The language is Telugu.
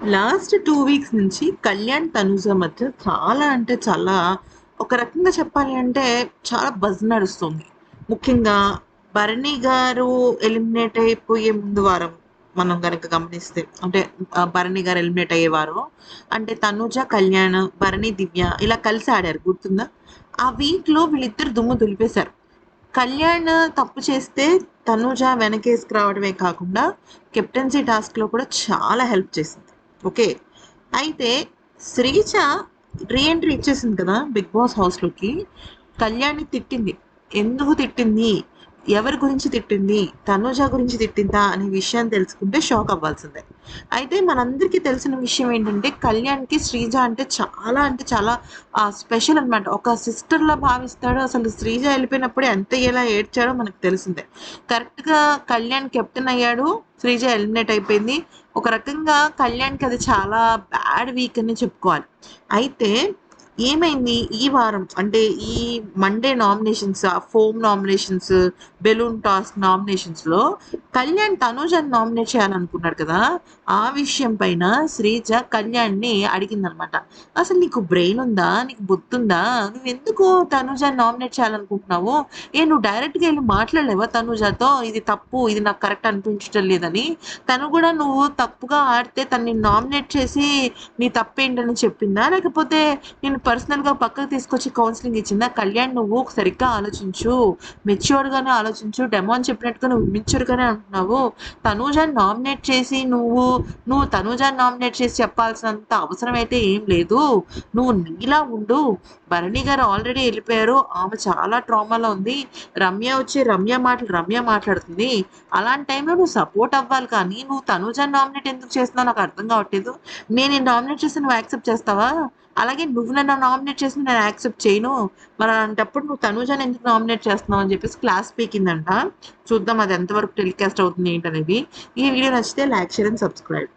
లాస్ట్ టూ వీక్స్ నుంచి కళ్యాణ్ తనుజ మధ్య చాలా అంటే చాలా ఒక రకంగా చెప్పాలి అంటే చాలా బజ్ నడుస్తుంది. ముఖ్యంగా భరణి గారు ఎలిమినేట్ అయిపోయే ముందు వారం మనం కనుక గమనిస్తే అంటే భరణి గారు ఎలిమినేట్ అయ్యేవారు అంటే తనుజ కళ్యాణ్ భరణి దివ్య ఇలా కలిసి ఆడారు గుర్తుందా? ఆ వీక్లో వీళ్ళిద్దరు దుమ్ము దులిపేశారు. కళ్యాణ్ తప్పు చేస్తే తనుజ వెనకేసుకురావడమే కాకుండా కెప్టెన్సీ టాస్క్లో కూడా చాలా హెల్ప్ చేసింది. ఓకే. అయితే శ్రీజ రీఎంట్రీ ఇచ్చేసింది కదా బిగ్ బాస్ హౌస్లోకి. కళ్యాణ్ని తిట్టింది. ఎందుకు తిట్టింది? ఎవరి గురించి తిట్టింది తనుజ గురించి తిట్టిందా అనే విషయాన్ని తెలుసుకుంటే షాక్ అవ్వాల్సిందే. అయితే మనందరికీ తెలిసిన విషయం ఏంటంటే కళ్యాణ్కి శ్రీజ అంటే చాలా అంటే చాలా స్పెషల్ అన్నమాట. ఒక సిస్టర్లా భావిస్తాడు. అసలు శ్రీజ వెళ్ళిపోయినప్పుడు ఎంత ఎలా ఏడ్చాడో మనకు తెలిసిందే. కరెక్ట్గా కళ్యాణ్ కెప్టెన్ అయ్యాడు. శ్రీజ ఎలిమినేట్ అయిపోయింది. ఒక రకంగా కళ్యాణ్కి అది చాలా బ్యాడ్ వీక్ అని చెప్పుకోవాలి. అయితే ఏమైంది? ఈ వారం అంటే ఈ Monday nominations foam nominations balloon toss నామినేషన్స్లో Kalyan తనూజని నామినేట్ చేయాలనుకున్నాడు కదా ఆ విషయం పైన శ్రీజ కళ్యాణ్ని అడిగిందనమాట. అసలు నీకు బ్రెయిన్ ఉందా? నీకు బుద్ధుందా? నువ్వు ఎందుకు తనూజని నామినేట్ చేయాలనుకుంటున్నావు? ఏ నువ్వు డైరెక్ట్గా వెళ్ళి మాట్లాడలేవా తనూజాతో? ఇది తప్పు ఇది నాకు కరెక్ట్ అనిపించడం లేదని. తను కూడా నువ్వు తప్పుగా ఆడితే తనని నామినేట్ చేసి నీ తప్పేంటని చెప్పిందా? లేకపోతే నేను పర్సనల్గా పక్కకు తీసుకొచ్చి కౌన్సిలింగ్ ఇచ్చిందా? కళ్యాణ్ నువ్వు సరిగ్గా ఆలోచించు. మెచ్యూర్డ్గానే ఆలోచించు ఆలోచించు. డెమాన్ చెప్పినట్టుగా నువ్వు మెచ్యూర్గానే అంటున్నావు. తనూజాన్ని నామినేట్ చేసి నువ్వు నువ్వు తనూజాన్ని నామినేట్ చేసి చెప్పాల్సినంత అవసరం అయితే ఏం లేదు. నువ్వు నీలా ఉండు. భరణి గారు ఆల్రెడీ వెళ్ళిపోయారు. ఆమె చాలా ట్రామాలో ఉంది. రమ్య వచ్చి రమ్య మాటలు రమ్య మాట్లాడుతుంది. అలాంటి టైంలో నువ్వు సపోర్ట్ అవ్వాలి కానీ నువ్వు తనూజాని నామినేట్ ఎందుకు చేస్తున్నావు నాకు అర్థం కావట్లేదు. నేను నామినేట్ చేసి నువ్వు యాక్సెప్ట్ చేస్తావా? అలాగే నువ్వు నన్ను నామినేట్ చేసి నేను యాక్సెప్ట్ చేయను. మరి అలాంటప్పుడు నువ్వు తనుజాని ఎందుకు నామినేట్ చేస్తున్నావు అని చెప్పేసి క్లాస్ పీకిందంట. చూద్దాం అది ఎంతవరకు టెలికాస్ట్ అవుతుంది ఏంటనేది. ఈ వీడియో నచ్చితే లైక్ షేర్ అండ్ సబ్స్క్రైబ్.